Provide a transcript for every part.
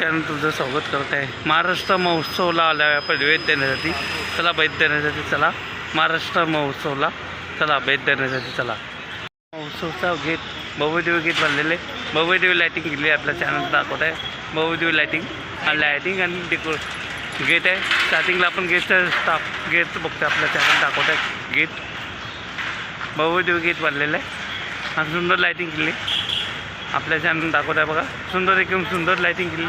Channel तुमचं स्वागत करत आहे. महाराष्ट्र महोत्सवला आल्या आपण भेट देण्यासाठी चला भेट देण्यासाठी चला. महाराष्ट्र महोत्सवला चला भेट देण्यासाठी चला. महोत्सवचा गेट भव्यदेवी गीत बांधलेले भव्यदेवी लायटिंग केली आहे आपल्या चॅनल दाखवत आहे. भव्यदेवी लायटिंग आणि लायटिंग आणि डेको गेट आहे. स्टार्टिंगला आपण गेटचं स्टाफ गेट बघतो आपल्या चॅनल दाखवत आहे. गेट भव्यदेवी गीत बांधलेलं आहे. आणि सुंदर लायटिंग केली. आपल्या चॅनल दाखवत आहे बघा. सुंदर एकदम सुंदर लायटिंग केली.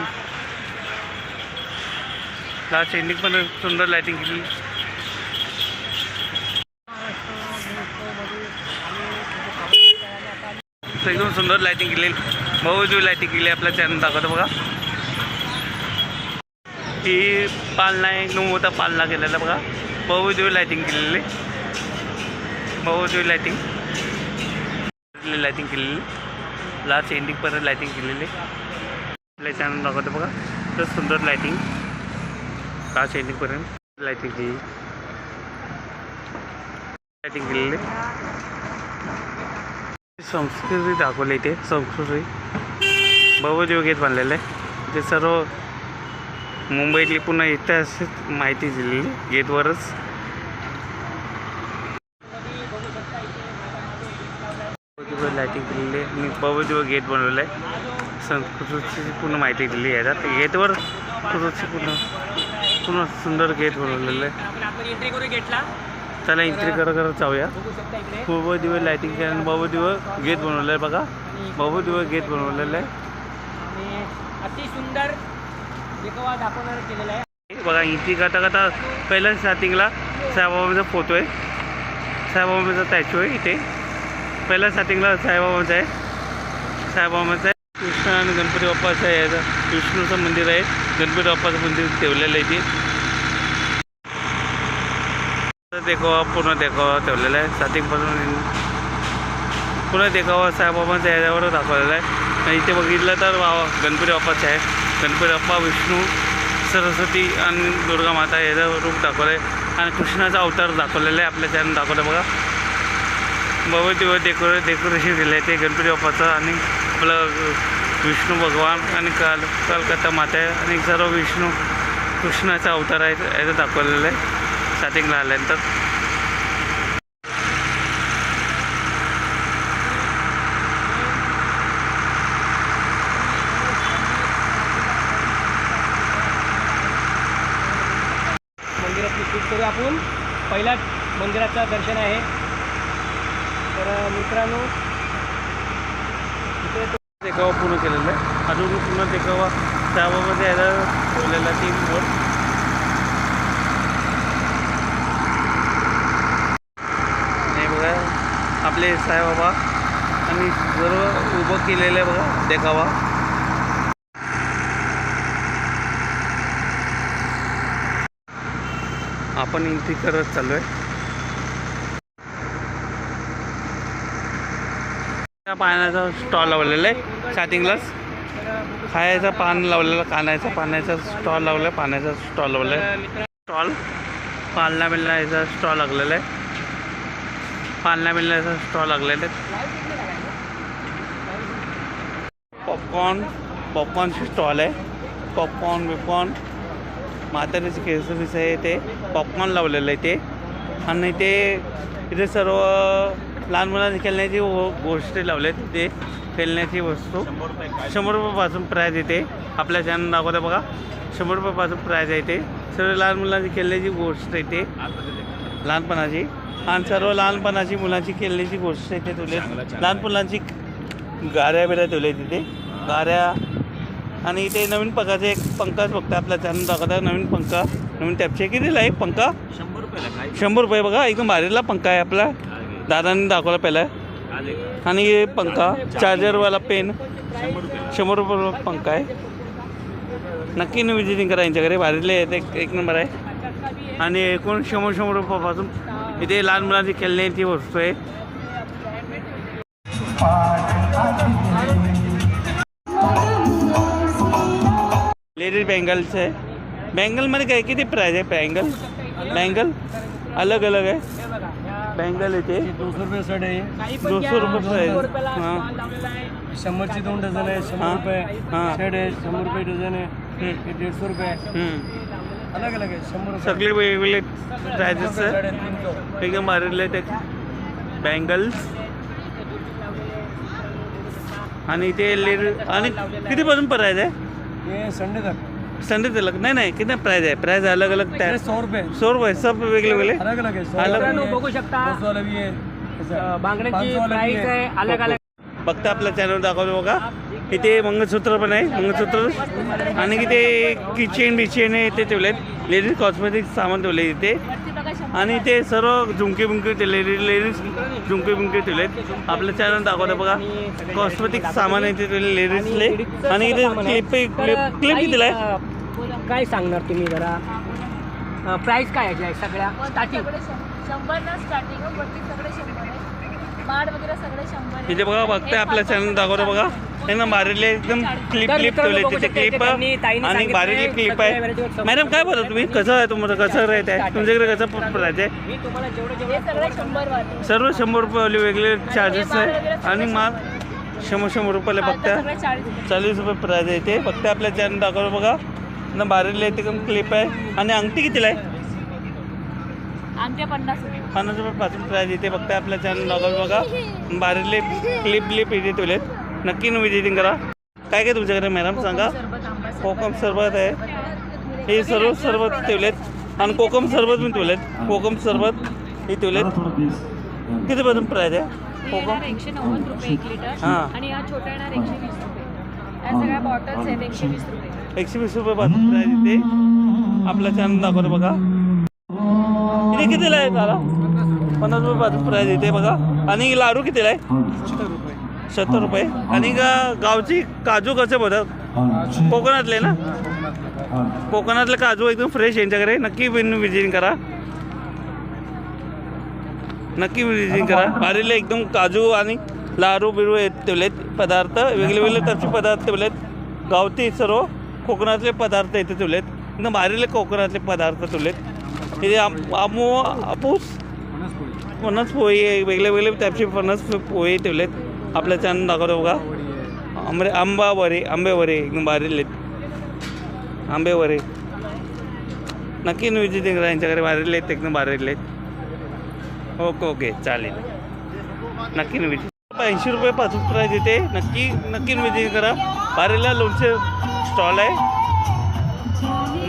लास्ट एंडिंग पण सुंदर लायटिंग केली. एकदम सुंदर लायटिंग केली. बहुजू लायटिंग केली आपल्या चॅनल दाखवतो बघा. ही पालना एकदम मोठा पालना केलेला बघा. बहुजू लायटिंग केलेली. बहुजू लायटिंग लायटिंग केलेली. लास्ट एंडिंगपर्यंत लायटिंग केलेली. आपल्या चॅनल दाखवतो बघा. तर सुंदर लायटिंग लास्ट एंडिंगपर्यंत लायटिंग केली. लायटिंग केलेली. संस्कृती दाखवली इथे. संस्कृती. भव्यदेव गेट बांधलेलं आहे ते सर्व मुंबईतली पुन्हा ऐतिहासिक माहिती दिलेली. गेटवरच भव्यदेव लायटिंग केलेली आहे. आणि भव्यदेव गेट बनवलेलं आहे संस्कृतीची पूर्ण माहिती दिली आहे. त्यात गेटवर संस्कृतीची पूर्ण पूर्ण सुंदर गेट बनवलेलं आहे. गेटला त्याला एंट्री करत करत जाऊया बघू शकता इकडे भव्यदेव लायटिंग केल्यानं भव्यदेव गेट बनवलं आहे. बघा. भव्यदेव गेट बनवलेलं आहे. आणि अति सुंदर देखावा दाखवणार केलेला आहे. बघा इथे करता करता पहिल्या स्टार्टिंगला साईबाबांचा फोटो आहे. साईबाबांचा स्टॅच्यू आहे इथे. पहिल्या स्टार्टिंगला साईबाबांचा आहे. साईबाबांचा आहे. कृष्ण आणि गणपती बाप्पाचं आहे विष्णूचं मंदिर आहे. गणपती बाप्पाचं मंदिर ठेवलेलं आहे इथे. देखावा पूर्ण देखावा ठेवलेला आहे. स्टार्टिंगपासून पूर्ण देखावा साईबाबांचा याच्यावर दाखवलेला आहे. आणि इथे बघितलं तर वा- गणपती बाप्पाचं आहे. गणपती बाप्पा विष्णू सरस्वती आणि दुर्गा माता याचं रूप दाखवलं आहे आणि कृष्णाचा अवतार दाखवलेला आहे. आपल्या त्यानं दाखवलं बघा. बाबा दिवस डेकोरे डेकोरेशन केलं आहे ते गणपती बाप्पाचं आणि आपलं विष्णू भगवान आणि काल कलकत्ता माता आहे आणि सर्व विष्णू कृष्णाचा अवतार आहे याचं दाखवलेलं आहे. स्टार्टिंगला आल्यानंतर. मंदिरात करू आपण. पहिला मंदिराचं दर्शन आहे. तर मित्रांनो इकडे तो- देखावा पूर्ण केलेला आहे. अजून पूर्ण देखावा त्याबाबत यायला ठेवलेला तीन बोर्ड बघा आपले साईबाबा आणि सर्व उभं केलेलं आहे बघा देखावा. आपण एंट्री करत चालू आहे पाण्याचा स्टॉल लावलेला आहे. स्टार्टिंगलाच खायचं पान लावलेलं कानायचं पाण्याचा स्टॉल लावला आहे पाण्याचा स्टॉल लावला आहे स्टॉल पालना मिळण्याचा स्टॉल लागलेला आहे. पालना मिळण्याचा स्टॉल लागलेला आहे. पॉपकॉर्न पॉपकॉर्नचे स्टॉल आहे. पॉपकॉर्न बिपकॉर्न म्हातारीचे केसरीचं आहे ते पॉपकॉर्न लावलेलं आहे ते. आणि ते इथे सर्व लहान मुलांनी खेळण्याची गोष्टी लावल्या तिथे खेळण्याची वस्तू. शंभर रुपयापासून प्राईज येते. आपल्या चॅनल दाखवते बघा. शंभर रुपयापासून प्राईज इथे सर्व लहान मुलांची खेळण्याची गोष्ट येते लहानपणाची. आणि सर्व लहानपणाची मुलांची खेळण्याची गोष्ट इथे ठेवली लहान मुलांची गाऱ्या बिऱ्या ठेवल्या तिथे. गाऱ्या आणि इथे नवीन पंखाचे एक पंखाच बघता आपल्या चॅनल दाखवता. नवीन पंखा. नवीन टॅपचे कितीला आहे? पंखा? शंभर रुपयाला काय? शंभर रुपये बघा. एकदम भारीला पंखा आहे आपला. दादांनी दाखवला पहिला. आणि हे पंखा चार्जरवाला पेन शंभर रुपये पंखा आहे. नक्की न विजिटिंग करा यांच्याकडे. भारीतले आहेत. एक एक नंबर आहे. आणि एकूण शंभर शंभर रुपयापासून इथे लहान मुलांची खेळण्याची वस्तू आहे. लेडीज बँगल्स आहे. बँगलमध्ये काय किती प्राईज आहे बँगल? बँगल? अलग अलग आहे. बँगल येते दो सौ रुपये सेट आहे दोनशे रुपये. रुपयाला हां. शंभरची दोन डझन आहे हां. शंभर रुपये हां. सेट आहे शंभर रुपये डझन आहे. हे दीडशे रुपये. अलग अलग आहे शंभर रुपये सगळे वेगवेगळे प्रायजेस आहे एकदम मारले ते बँगल्स आणि ते लेड आणि कितीपासून प्राईज आहे ये संडे तक संडे तक नाही नाही किती प्राईज आहे प्राईज अलग अलग त्या सौ रुपये सौ रुपये सब वेगळे वेगळे अलग अलग आहे सौ अलग- वाला भी मित्रांनो है, बघू शकता दो सौ वाला भी है ऐसा. अं, बांगड्याची 500 वाला भी प्राइस आहे अलग अलग बघता आपल्या चॅनल दाखवतो बघा. इथे मंगळसूत्र पण आहे मंगळसूत्र. आणि इथे किचन बिचेन आहे ते ठेवलेत. लेडीज कॉस्मेटिक सामान ठेवले इथे. आणि ते सर्व झुमके बिंके ते लेडीज लेडीज झुमके बिंके ठेवलेत. आपल्या चॅनल दाखवतो बघा. कॉस्मेटिक सामान आहे ते लेडीजले आणि इथे क्लिप क्लिप क्लिप कितीला आहे? काय सांगणार तुम्ही जरा? प्राइस काय आहे सगळ्या? स्टार्टिंग शंभर ना स्टार्टिंग सगळे शंभर. आहे माड वगैरे सगळे शंभर आहे. इथे बघा बघताय आपल्या चॅनल दाखवतो बघा. हे ना मारलेले एकदम क्लिप क्लिप ठेवले तिथे क्लिप त्यांनी- आणि बारीकली क्लिप आहे. मॅडम काय बोलता तुम्ही कसं आहे तुमचं कसं रेट आहे? तुमच्याकडे कसं प्राईज आहे? मी तुम्हाला जेवढे जेवढे सगळे शंभर वाले. सर्व शंभर रुपयेवाले वेगळे चार्जेस आहे. आणि माल शंभर शंभर रुपयाला बघता. चाळीस रुपये. रुपये प्राईज आहे इथे बघता आपल्या चॅनल दाखवलं बघा. ना बारीले ते एकदम क्लिप आहे. आणि अंगठी कितीला आहे? पन्नास रुपये. पन्नास रुपये प्राईज इथे बघता आपल्या चॅनल दाखवलं बघा. बारीले क्लिप क्लिप इथे ठेवलेत नक्की विजिटिंग करा. काय काय तुमच्याकडे मॅडम सांगा. कोकम सरबत आहे. हे सर्व सरबत ठेवलेत. आणि कोकम सरबत पण ठेवलेत. कोकम सरबत हे ठेवलेत. कितीपासून प्राईज आहे? येणार एकशे नव्वद रुपये एक लिटर हां. आणि या छोट्या येणार एकशे वीस रुपये. या सगळ्या बॉटल्स आहेत एकशे वीस रुपये. एकशे वीस रुपये पासून प्राईज इथे आपल्या चॅनल दाखवतो बघा. इथे कितीला आहे दादा? पन्नास रुपये पाच प्राईज इथे बघा. आणि लाडू कितीला आहे? सत्तर रुपये. आणि गा- गावची काजू कसे बोलतात कोकणातले ना? कोकणातले काजू एकदम फ्रेश यांच्याकडे. नक्की विजिटिंग करा. नक्की विजिटिंग करा. बारीले एकदम काजू आणि लाडू बिरू येत- ठेवलेत. पदार्थ वेगळे वेगळे तसे पदार्थ ठेवलेत. गावठी सर्व कोकणातले पदार्थ इथे ठेवलेत. एकदम बारीले कोकणातले पदार्थ ठेवलेत. इथे आमो आपूस. फणस पोहे वेगळे वेगळे टाईपचे फणस पोहे ठेवलेत. आपल्या चॅनल दाखवतो बघा आंबे आंबा वरे आंबे वरे एकदम बारीले आंबे वरे नक्की विजिटिंग करा यांच्याकडे बारीले आहेत एकदम बारीले आहेत ओके ओके चालेल. नक्की विजिट ऐंशी रुपये पासून प्राईज येते नक्की नक्की विजिट करा. बारीला लोणचे स्टॉल आहे.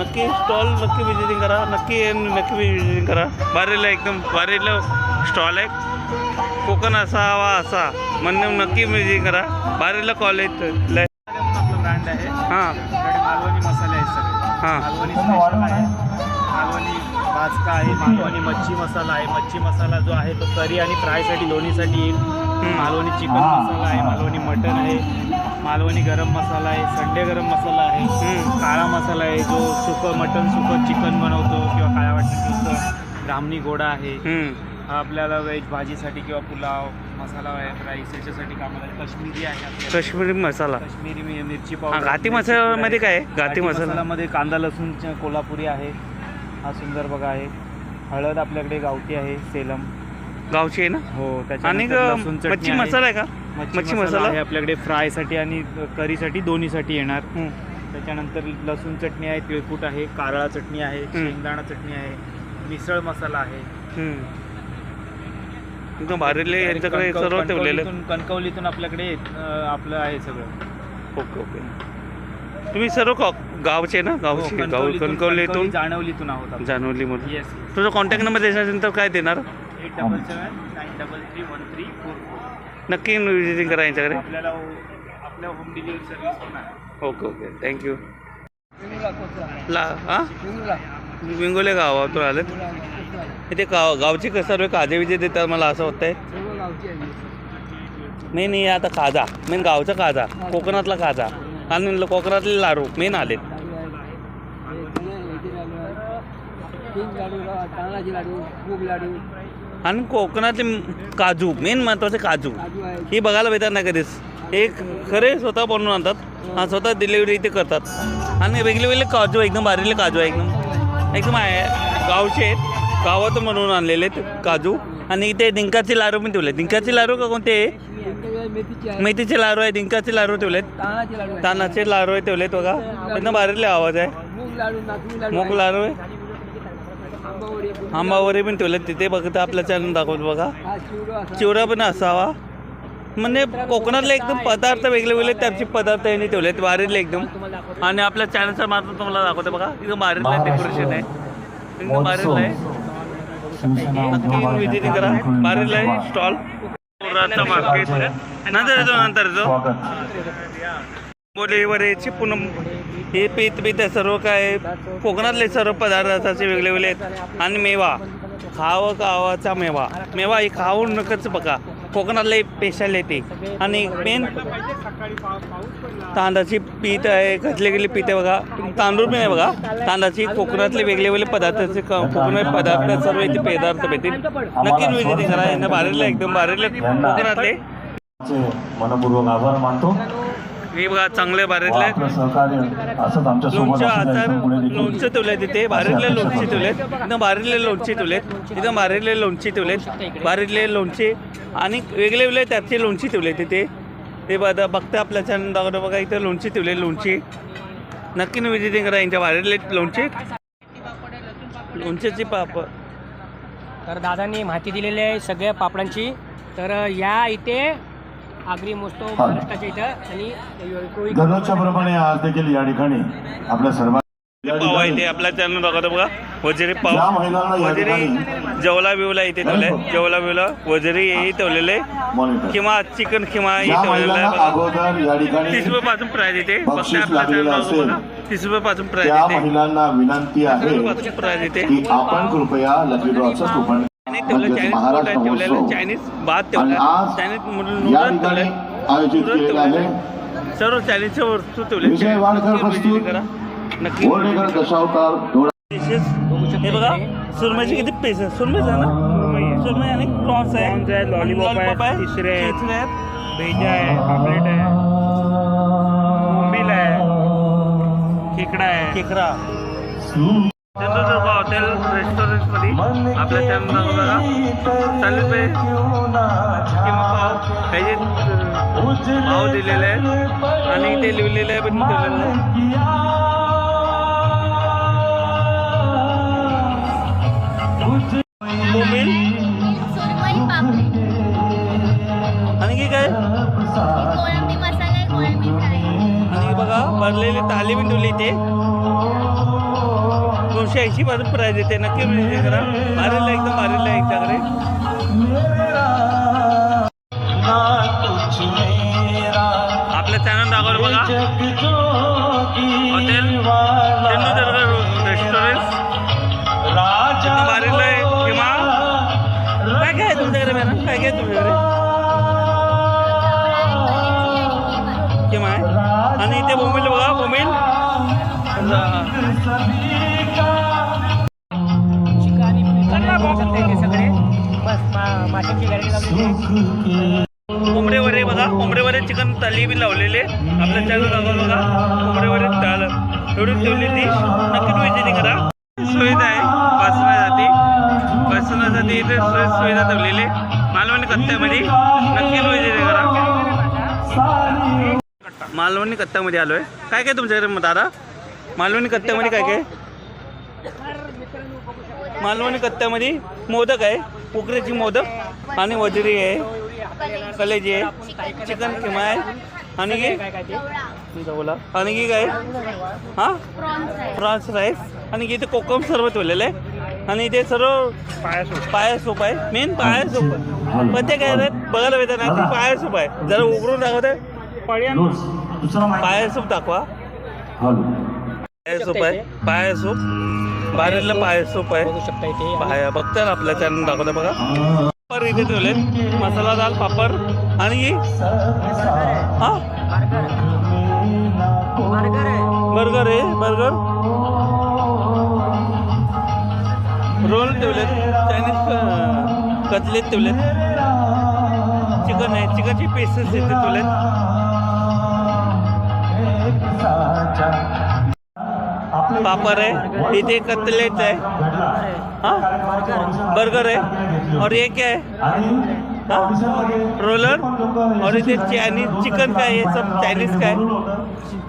नक्की स्टॉल नक्की विजिटिंग करा. नक्की नक्की विजिटिंग करा. बारीला एकदम बारीला स्टॉल आहे. कोकण असावा असा. म्हणून नक्की विजिटिंग करा. बारीला कॉलेज आपलं ब्रँड आहे हां. मालवणी मसाले आहेत सगळे हां. मालवणी स्पेशल आहे मालवणी भाजका आहे मालवणी मच्छी मसाला आहे. मच्छी मसाला जो आहे तो करी आणि फ्रायसाठी लोणीसाठी येईल. मालवणी चिकन मसाला आहे मालवणी मटन आहे. मालवणी गरम मसाला आहे संडे गरम मसाला आहे. काळा मसाला आहे जो सुकं मटन सुकं चिकन बनवतो किंवा काळ्या वाटणीचं सुकं ब्राह्मणी गोडा आहे. हा आपल्याला व्हेज भाजीसाठी किंवा पुलाव मसाला आहे राईस याच्यासाठी कामाला आहे. काश्मीरी आहे काश्मीरी मसाला काश्मीरी मी- मिरची घाटी मिरची मसाल्यामध्ये. काय आहे? घाटी मसाला मसाल्यामध्ये कांदा लसूण कोल्हापुरी आहे हा सुंदर बघा आहे हळद आपल्याकडे गावठी आहे सेलम गावची आहे ना हो आणि त्याच्यानंतर लसूण चटणी मच्छी आहे. मसाला आहे का मच्छी मसाला आहे आपल्याकडे फ्रायसाठी आणि करीसाठी दोन्हीसाठी येणार. त्याच्यानंतर लसूण चटणी आहे तिळकूट आहे कारळा चटणी आहे. शेंगदाणा चटणी आहे मिसळ मसाला आहे. एकदम भारीले यांच्याकडे सर्व ठेवलेलं. कणकवलीतून आपल्याकडे आपलं आहे सगळं. Okay okay. तुम्ही सर्व गावचे ना? हो, गावचे. गाव कणकवलीतून- कणकवलीतून कणकवली जाणवलीतून आहोत. जानवलीमधून येस तुझा कॉन्टॅक्ट नंबर द्यायचा तर काय देणार? Eight double seven nine double three one नक्की विजिटिंग करा यांच्याकडे. आपल्याला हो- आपल्या होम डिलिव्हरी सर्व्हिस पण आहे. Okay okay. थँक्यू ला हां? विंगोले गावातून आलेत. इथे गाव गावची कसं सर्व काजे विजे देतात मला असं वाटतंय. नाही नाही आता काजा. मेन गावचा काजा. कोकणातला काजा. आणि कोकणातले लाडू. मेन आलेत. तांदळाचे लाडू लाडू. आणि कोकणातले काजू मेन महत्त्वाचे काजू. ही बघायला भेटत नाही कधीच. हे खरे स्वतः बनवून आणतात. हा स्वतः डिलिव्हरी इथे करतात. आणि वेगळे वेगळे काजू एकदम बारीले काजू आहे एकदम. एकदम आहे. गावचे आहेत. गावातून बनवून आणलेले आहेत काजू. आणि इथे डिंकाचे लाडू पण ठेवले डिंकाचे लाडू का कोणते? मेथीची आहे मेथीचे लाडू आहे. डिंकाचे लाडू ठेवलेत. आहे. तानाचे लाडू आहे ठेवलेत बघा. एकदम भारीले आवाज आहे. मूग लाडू आहे. आंबावरी पण ठेवलेत तिथे बघता आपल्या चॅनल दाखवतो बघा. चिवडा पण असावा. म्हणजे कोकणातले एकदम पदार्थ वेगळे वेगळे टाईपचे पदार्थ यांनी ठेवलेत. बारीतले एकदम. आणि आपल्या चॅनलच्या मार्फत तुम्हाला दाखवतो बघा. एकदम बारीतलं आहे डेकोरेशन आहे. एकदम बारीतलं आहे. विजिटिंग करा बारीतलं आहे स्टॉल मार्केट नंतर येतो नंतर येतो. बोले वरेची पूनम. हे पीत पीत आहे सर्व काय कोकणातले सर्व पदार्थाचे वेगळे वेगळे आहेत. आणि मेवा. खावं खावाचा मेवा. मेवा हे खाऊन नकच बघा. कोकणातले स्पेशल आहे ते. आणि मेन तांदळाची पीठ आहे घातले गेले पीठ आहे बघा. तांदूळ पण आहे बघा. तांदळाची कोकणातले वेगळे वेगळे पदार्थाचे क- कोकणातले पदार्थ सर्व इथे पदार्थ भेटतील. नक्की विजिटिंग करा. यांना बाहेरले एकदम बाहेरले कोकणातले. मनपूर्वक आभार मानतो. हे बघा चांगले सोबत लोणचं देखील. लोणचं ठेवले तिथे बारीतले लोणचे ठेवलेत. एकदम बारीतले लोणचे ठेवलेत. एकदम बारीतले लोणचे ठेवलेत. बारीतले लोणचे आणि वेगळे वेगळे त्याचे लोणचे ठेवले तिथे. ते बघा बघता आपल्या चॅनल दाखवतो बघा इथे लोणचे ठेवले लोणचे. नक्की विजिटिंग करा यांच्या बारीतले लोणचे? लोणच्याची पाप. तर दादांनी माहिती दिलेली आहे सगळ्या पापडांची. तर या इथे आगरी मोजतो महाराष्ट्राच्या इथं. आणि कोळी- दररोजच्या प्रमाणे आज देखील या ठिकाणी आपल्या सर्व या पाव आहे ठिकाणी ते आपल्या चॅनल बघा. वजिरी पाव. वजिरी जेवला बिवला इथे ठेवले जेवला बिवला वजिरी हेही ठेवलेले. किंवा चिकन किंवा हे ठेवलेलं आहे तीस रुपये पासून प्राइस येते. तीस रुपये पासून प्राइस त्या येते. महिलांना विनंती आहे प्राइस येते. आपण कृपया लकी ड्रॉचं कूपन महाराष्ट्र महोत्सव चायनीज भात ठेवला आज चायनीज नूडल्स ठेवले आयोजित केलेलं आहे सर्व चायनीजच्या वस्तू ठेवले विजय वाडकर प्रस्तुत. नक्की. बोर्डेकर दशावतार. हे बघा सुरमईचे किती पीस आहे सुरमईच आहे ना? सुरमई आणि प्रॉन्स आहे. लॉलीपॉप आहे तिसरे आहेत भेजा आहे पापलेट आहे बोंबील आहे. खेकडा आहे. खेकडा. सिंधुदुर्ग हॉटेल रेस्टॉरंटमध्ये आपल्या चॅनल बघा चालेल पे किंवा पाव काही पाव दिलेले आहेत आणि ते लिहिलेलं आहे पण आणि की काय आणि बघा भरलेली थाली पण ठेवली दोनशे ऐंशी पासून प्राईज येते. नक्की विजिट करा. मारेल एकदम मारेल एकदाकडे. आपलं चॅनल दाखवलं बघा. हॉटेल सिंधुदुर्ग रेस्टॉरंट एकदम मारेल आहे किंवा काय काय तुमच्याकडे मॅडम? काय काय तुमच्याकडे? किंवा आणि इथे बोंबील बघा बोंबील. माशांची लावलेली आहे. कोंबडे बघा कोंबडे चिकन थाली बी लावलेले आपल्या चॅनल दाखवलं बघा कोंबडे वडे थाल. एवढी ठेवली ती. नक्की विजिटिंग करा सुविधा आहे बसण्यासाठी बसण्यासाठी इथे सोय सुविधा ठेवलेली मालवणी कत्त्यामध्ये. नक्की विजिटिंग करा मालवणी कत्त्यामध्ये आलो आहे काय काय तुमच्याकडे मग दादा? मालवणी कत्त्यामध्ये काय काय? मालवणी कत्त्यामध्ये मोदक आहे. उकरीची मोदक आणि वजरी आहे कलेजी आहे चिकन किमा आहे आणि बोला आणि की काय? हां? प्रॉन्स फ्रान्स राईस. आणि इथे कोकम सर्व ठेवलेलं आहे. आणि इथे सर्व पाया सूप आहे. मेन पाया सूप पण ते काय बघायला भेटत नाही. ते पाया सूप आहे. जरा उघडून दाखवते. पाया सूप दाखवा. पाया सूप आहे. पाया सूप. बाहेरला पाया सूप आहे. बघू शकता इथे. पाया बघता ना आपल्या चॅनल दाखवतं बघा. पापड इथे ठेवले मसाला दाल पापड आणि हा. बर्गर आहे. बर्गर आहे बर्गर. रोल ठेवलेत. चायनीज कटलेट ठेवलेत. चिकन आहे. चिकनची पीसेस इथे ठेवलेत. पापड आहे इथे कटलेट आहे. हाँ? बर्गर है और ये क्या है हाँ? रोलर? और इथे चायनीज चिकन का है ये सब चायनीज का है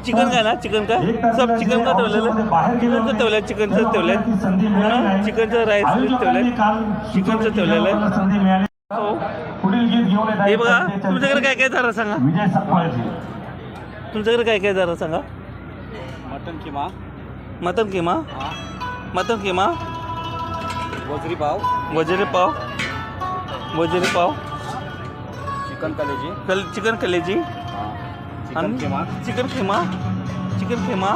चिकन का ना? चिकन का? सब चिकन का ठेवलेलं आहे. चिकनचं ठेवलं आहे चिकनचं ठेवलं आहे चिकनचं राईस ठेवलं आहे चिकनचं ठेवलेलं आहे. हो. पुढील गीत घेऊन येत हे आहे बघा तुमच्याकडे काय काय जरा सांगा. तुमच्याकडे काय काय जरा सांगा. Mutton keema. Mutton keema mutton keema वजरी pav. वजिरे पाव। वजिरे पाव। चिकन कलेजी कल चिकन कलेजी चिकन आणि किमा चिकन खिमा चिकन खिमा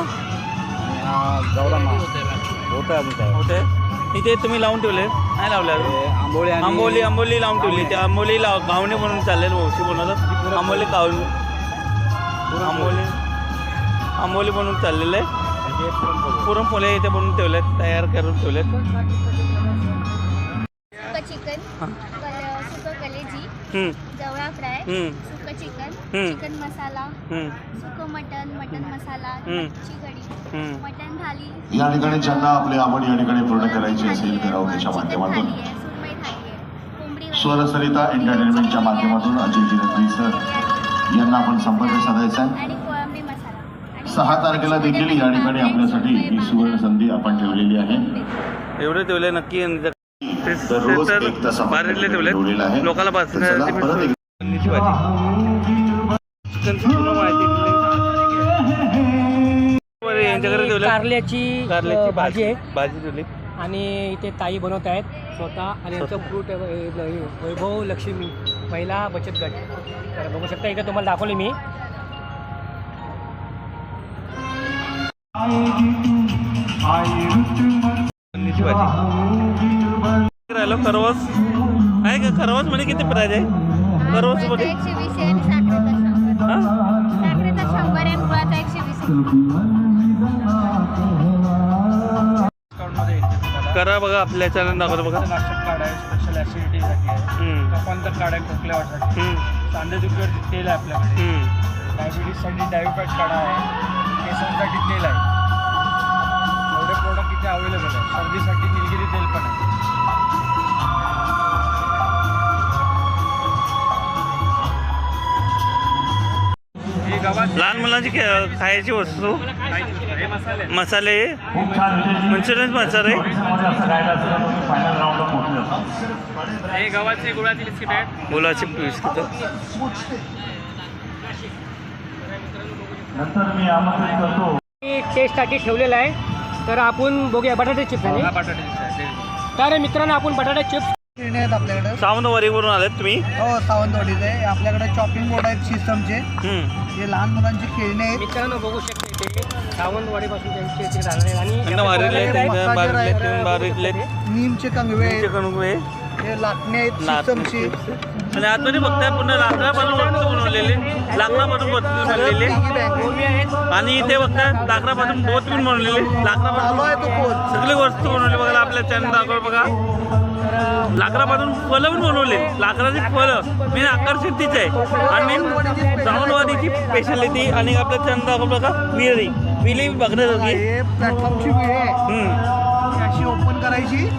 होतं अजून काय होते इथे तुम्ही लावून ठेवले नाही लावले अजून. हे आंबोळी आणि आंबोली आंबोली लावून ठेवली त्या आंबोली। लाव घावणे म्हणून चाललेलं वंशी बनवलं आंबोली कावून आंबोली। आंबोली बनवून चाललेलं आहे पुरणपोळी. इथे बनवून ठेवलेत तयार करून ठेवलेत सुकं चिकन हां. कल सुकं कलेजी हम्म, जवळा फ्राय हम्म, सुकं चिकन हम्म. चिकन मसाला हम्म, सुकं मटन मटन मसाला हम्म. मच्छी कढी हम्म. मटन थाली या ठिकाणी ज्यांना आपली आवड या ठिकाणी पूर्ण करायची असेल करावकेच्या माध्यमातून स्वरसरिता एंटरटेनमेंटच्या माध्यमातून अजय जिरत्री सर यांना आपण संपर्क साधायचा आहे आणि कोळंबी मसाला आणि सहा तारखेला देखील या ठिकाणी आपल्यासाठी ही सुवर्ण संधी आपण ठेवलेली आहे. एवढे ठेवले नक्की दररोज एक तास ठेवलेलं आहे. लोकांना परत एक- कारल्याची भाजी आहे. भाजी ठेवली. आणि इथे ताई बनवत आहेत. स्वतः आणि यांचं फ्रूट वैभव लक्ष्मी महिला बचत गट. बघू शकता इथे तुम्हाला दाखवले मी. राहिलं खरवस. आहे का? खरवसमध्ये किती प्राईज आहे? खरवस म्हणजे? गुळाचा मध्ये करा बघा आपल्या चॅनल दाखवतो बघा. नाशक कार्ड आहे स्पेशल ऍसिडिटीसाठी आहे हम्म, कफांतर कार्ड आहे खोकल्यासाठी हम्म, कांद्याचं तेल आहे आपल्याकडे हम्म. डायबिटीजसाठी डायबिटाईट काढा आहे. केसांसाठी तेल आहे. इथे अवेलेबल आहे. सर्दीसाठी निलगिरी तेल पण आहे. हे लहान मुलांची खायची वस्तू. हे मसाले. आहेत. मसाले. खूप छान विजय मंचुरियन मसाले हे गव्हाचे गुळाची बिस्किट. आहेत मुलाची बिस्किट. नंतर मी आमंत्रित करतो मी टेस्टसाठी ठेवलेलं आहे. तर आपण बघूया बटाटे चिप्स हा आहे. तर मित्रांनो आपण बटाटे चिप्स खेळणे आहेत आपल्याकडे. सावंतवाडीवरून आलेत तुम्ही? हो सावंतवाडीचे आपल्याकडे चॉपिंग बोर्ड आहेत सिस्टमचे हम्म. हे लहान मुलांची खेळणे आहेत. मित्रांनो बघू शकता इथे सावंतवाडीपासून त्यांचे इथे त्यांना वारीले त्यांना त्यांना नीमचे कंगवे. आहेत चिकन उगवे हे लाटणे आहेत सिस्टमचे आणि आतमध्ये बघताय पुन्हा लाकडापासून वस्तू बनवलेले लाकडापासून वस्तू बनलेले आणि इथे बघताय लाकडापासून बोत पण बनवलेले. लाकडापासून सगळी वस्तू बनवली बघा आपल्या चॅनल दाखव बघा. लाकडापासून फळं पण बनवले लाकडाची फळं मेन आकर्षित तीच आहे. आणि मेन जाऊनवादीची स्पेशालिटी आणि आपल्या चॅनल दाखव बघा विहिरी. बघण्यासारखी. हे प्लॅटफॉर्मची वेळ आहे. अशी ओपन करायची.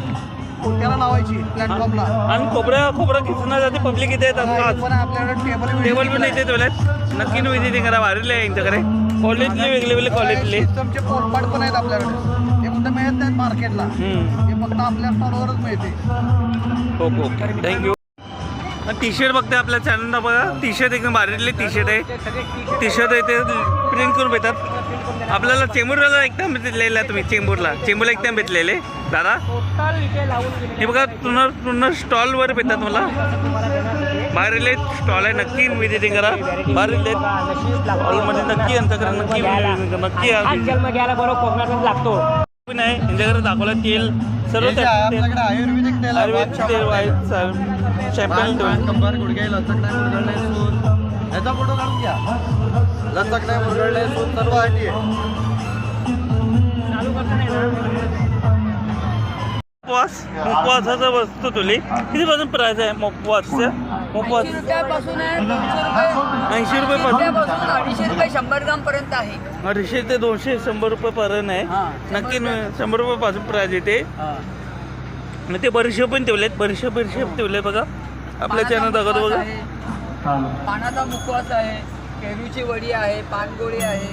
त्याला लावायची प्लॅटफॉर्मला आणि खोबऱ्या खोबरं खिचण्यासाठी पब्लिक इथे येतात आज पण आपल्याकडे टेबल टेबल पण इथे ठेवलेत. नक्की तिथे करा वाढले आहे यांच्याकडे. कॉलेजले वेगळे वेगळे कॉलेजले सिस्टमचे पोलपाट पण आहेत आपल्याकडे. कुठे मिळत नाहीत मार्केटला हम्म. हे फक्त आपल्या स्टॉलवरच मिळते. हो थँक्यू टी शर्ट बघते आपल्या चॅनलला बघा टी शर्ट एकदम भारीतले टी शर्ट आहे. टी शर्ट आहे ते प्रिंट करून भेटतात आपल्याला चेंबूरला एकदम भेटलेला तुम्ही चेंबूरला. चेंबूरला एकदम भेटलेले दादा? हे बघा पूर्ण पूर्ण स्टॉलवर भेटतात मला बाहेरले स्टॉल आहे नक्की विजिटिंग करा. बाहेरले स्टॉलमध्ये नक्की यांच्याकडे नक्की नक्की कोकणातच लागतो पण आहे? यांच्याकडे दाखवलं तेल. सर्व आयुर्वेदिक तेल कंबर गुडघे ह्याचा फोटो काढून घ्या. लचक नाही मुरगळणे सून सर्व उपवास उपवासाचं वस्तू तुली. किती पासून प्राइस आहे उपवासचं? उपवास. रुपयापासून आहे दोनशे रुपये. ऐंशी रुपये पासून अडीचशे रुपये शंभर ग्राम पर्यंत आहे. अडीचशे ते दोनशे शंभर रुपये पर्यंत आहे. हां. नक्की शंभर रुपये. पासून प्राइस येते मग ते बरेचसे पण ठेवलेत बरेचसे बरेचसे ठेवले बघा. आपल्या चॅनल दाखवतो बघा. पानाचा मुखवास आहे. पेरूची वडी आहे पानगोळी आहे.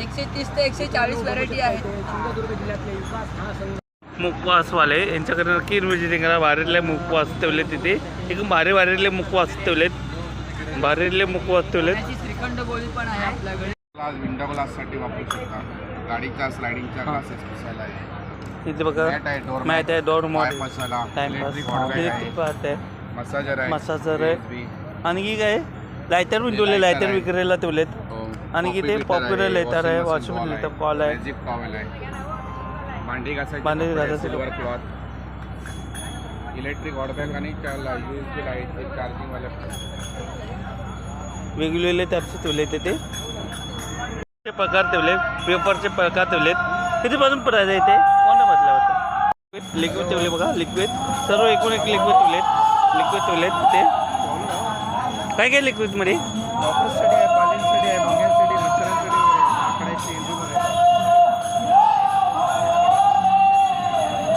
एकशे तीस ते एकशे चाळीस व्हरायटी आहेत सिंधुदुर्ग जिल्ह्यातले विकास हा संघ मुखवासवाले यांच्याकडे नक्की करा. भारीतले मुखवास ठेवले तिथे. एकदम भारी भारीतले मुखवास ठेवलेत. भारीतले मुखवास ठेवलेत. श्रीखंड गोळी पण आहे आपल्याकडे. ग्लास विंडो ग्लाससाठी वापरू शकता. गाडीचा स्लायडिंगचा ग्लासेस पुसायला आहे. तिथे बघा. मॅट आहे डोर मॅट आहे डोर पाय मॉड मसाला. टाइमपास आहे. पार्ट आहे. मसाजर आहे. मसाजर आहे. आणखी काय? लायटर पण ठेवले लायटर. विक्रीला ठेवलेत. हो, आणि इथे filter popular आहे, machine ball ball आहे. magic towel आहे. भांडी घासायची भांडी घासायची सिल्वर क्लॉथ इलेक्ट्रिक हॉट आणि लाइट चार्जिंग वाले. वेगवेगळे त्याचे ठेवले तिथे ते प्रकार ठेवले पेपरचे प्रकार ठेवलेत. किती पासून प्राईज आहे इथे? कोणत्या बदला होता लिक्विड ठेवले बघा लिक्विड सर्व एकूण एक लिक्विड ठेवलेत. लिक्विड ठेवलेत तिथे काय काय लिक्विडमध्ये ऑफिससाठी आहे पालींसाठी आहे मच्छरांसाठी आकड्याची वगैरे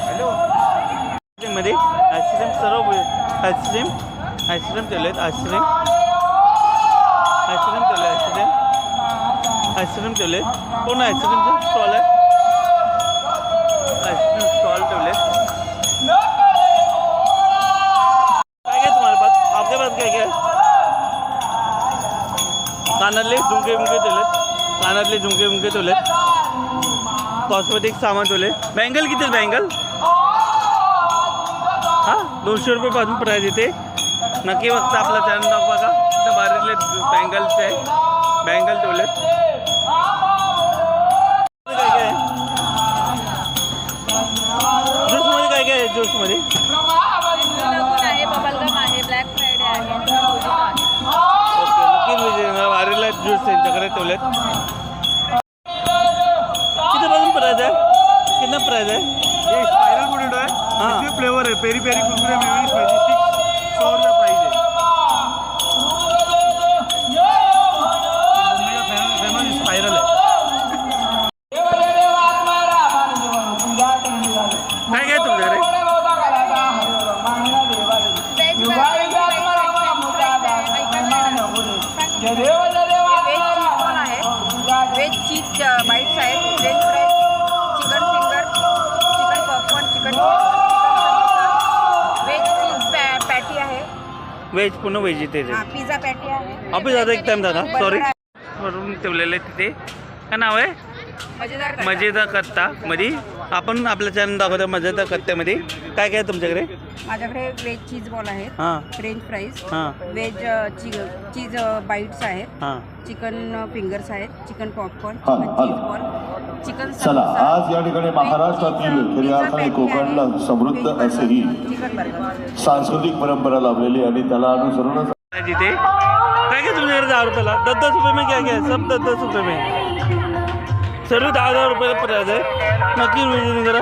हॅलो मध्ये आईस्क्रीम सर्व आईस्क्रीम आईस्क्रीम ठेवलेत आईस्क्रीम आईस्क्रीम ठेवले आईस्क्रीम आईस्क्रीम ठेवले कोण आईस्क्रीमचा स्टॉल आहे. ठेवले झुमके मुके ठेवलेत. कानातले झुमके मुके ठेवलेत. कॉस्मेटिक सामान ठेवले बँगल किती बँगल हां? दोनशे रुपयेपासून प्राईज येते. नक्की बघता आपला चॅनल दाखवा बघा इथं बारीकले बँगल्स आहे बँगल ठेवलेत. काय काय आहे? ज्यूसमध्ये काय काय आहे ज्यूसमध्ये ulit. व्हेज हा पिझ्झा पॅटी आहे. ऑफिस आता एक टाइम दादा. सॉरी. वरून ठेवलेलं आहे तिथे. काय नाव आहे? मजेदार कत्ता मध्ये आपण आपल्या चॅनल दाखवतो मजेदार कत्त्यामध्ये काय काय आहे तुमच्याकडे? माझ्याकडे व्हेज चीज बॉल आहेत. हां. फ्रेंच फ्राईज हां. व्हेज चीज चीज बाईट्स आहेत. हां. चिकन फिंगर्स आहेत. चिकन पॉपकॉर्न हा, चिकन हा. चीज बॉल चिकन चला आज या ठिकाणी महाराष्ट्रातील खऱ्या अर्थाने कोकणला समृद्ध असेही चिकन बर्गर सांस्कृतिक परंपरा लाभलेली आणि त्याला अनुसरूनच जिथे. काय काय तुमच्याकडे दहा रुपयाला दस दस रुपये में क्या क्या? है सब दस दस रुपये में सर्व दहा हजार रुपये प्राईज आहे. नक्की विजिटिंग करा.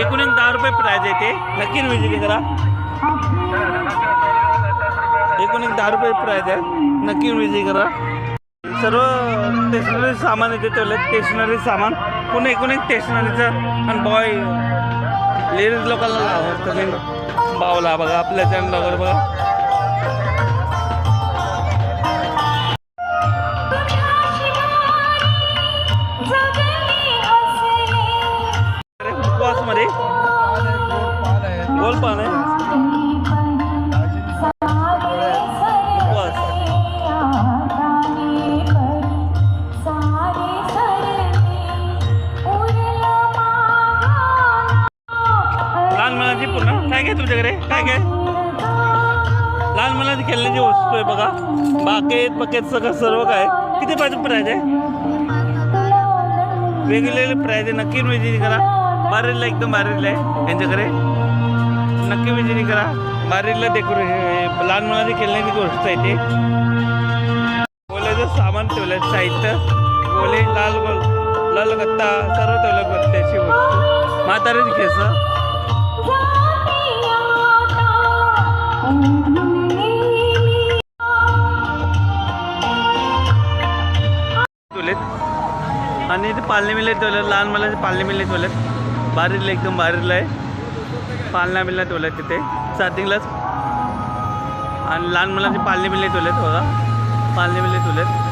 एकूण एक दहा रुपये प्राईज आहे ते. नक्की विजिटिंग करा. एकूण एक दहा रुपये प्राईज आहे. नक्की विजिट करा. सर्व स्टेशनरी सामान येते ठेवलं स्टेशनरी सामान. पुन्हा एकूण एक स्टेशनरीचं आणि बॉय लेडीज लोकांना आवडतं मी बावला बघा आपल्या चॅनल बघा. लहान मुलांची खेळण्याची वस्तू आहे बघा. बाकेत बकेत सगळं सर्व काय. किती पाहिजे प्राईज आहे? वेगवेगळे प्राईज आहे. नक्की विजिट करा. बारीला एकदम बारीला आहे यांच्याकडे. नक्की विजिट करा. बारीला डेकोरेशन लहान मुलांची खेळण्याची गोष्ट आहे ते. ओल्याचं सामान ठेवलं साहित्य. ओले लाल लाल गत्ता सर्व ठेवलं त्याची वस्तू. म्हातारीची केस पालणे मिले ठेवले लहान मुलांचे पालणे मिळले ठेवलेत बारीला एकदम बारीला आहे. पालण्या बिलण्या ठेवल्या तिथे. स्टार्टिंगलाच. आणि लहान मुलांचे पालणे मिळले ठेवलेत बघा. पालणे मिळले ठेवलेत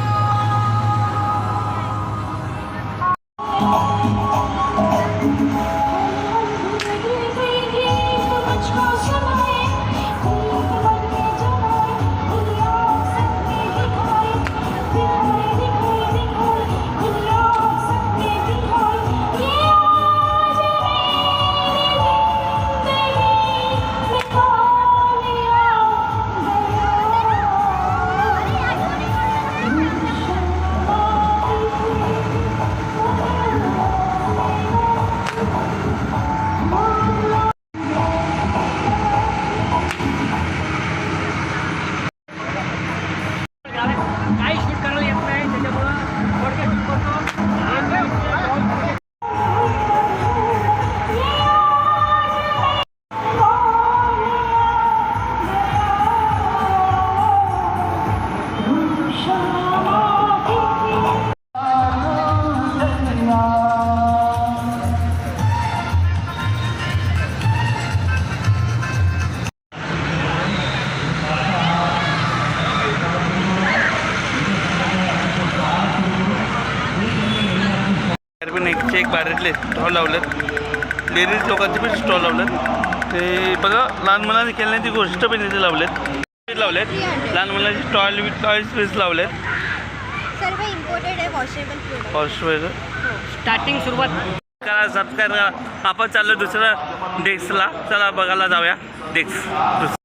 बाहेरले स्टॉल लावलेत. लेडीज लोकांचे पण स्टॉल लावलेत. ते बघा लहान मुलांनी खेळण्याची गोष्ट पण इथे लावलेत. लावलेत. लहान मुलांचे स्टॉल विथ टॉय स्पेस लावलेत. सर्व इम्पोर्टेड आहे वॉशेबल प्रोडक्ट हॉर्स वगैरे स्टार्टिंग सुरुवात. करा सबस्क्राईब करा. आपण चाललो दुसऱ्या डेस्कला चला बघायला जाऊया. डेस्क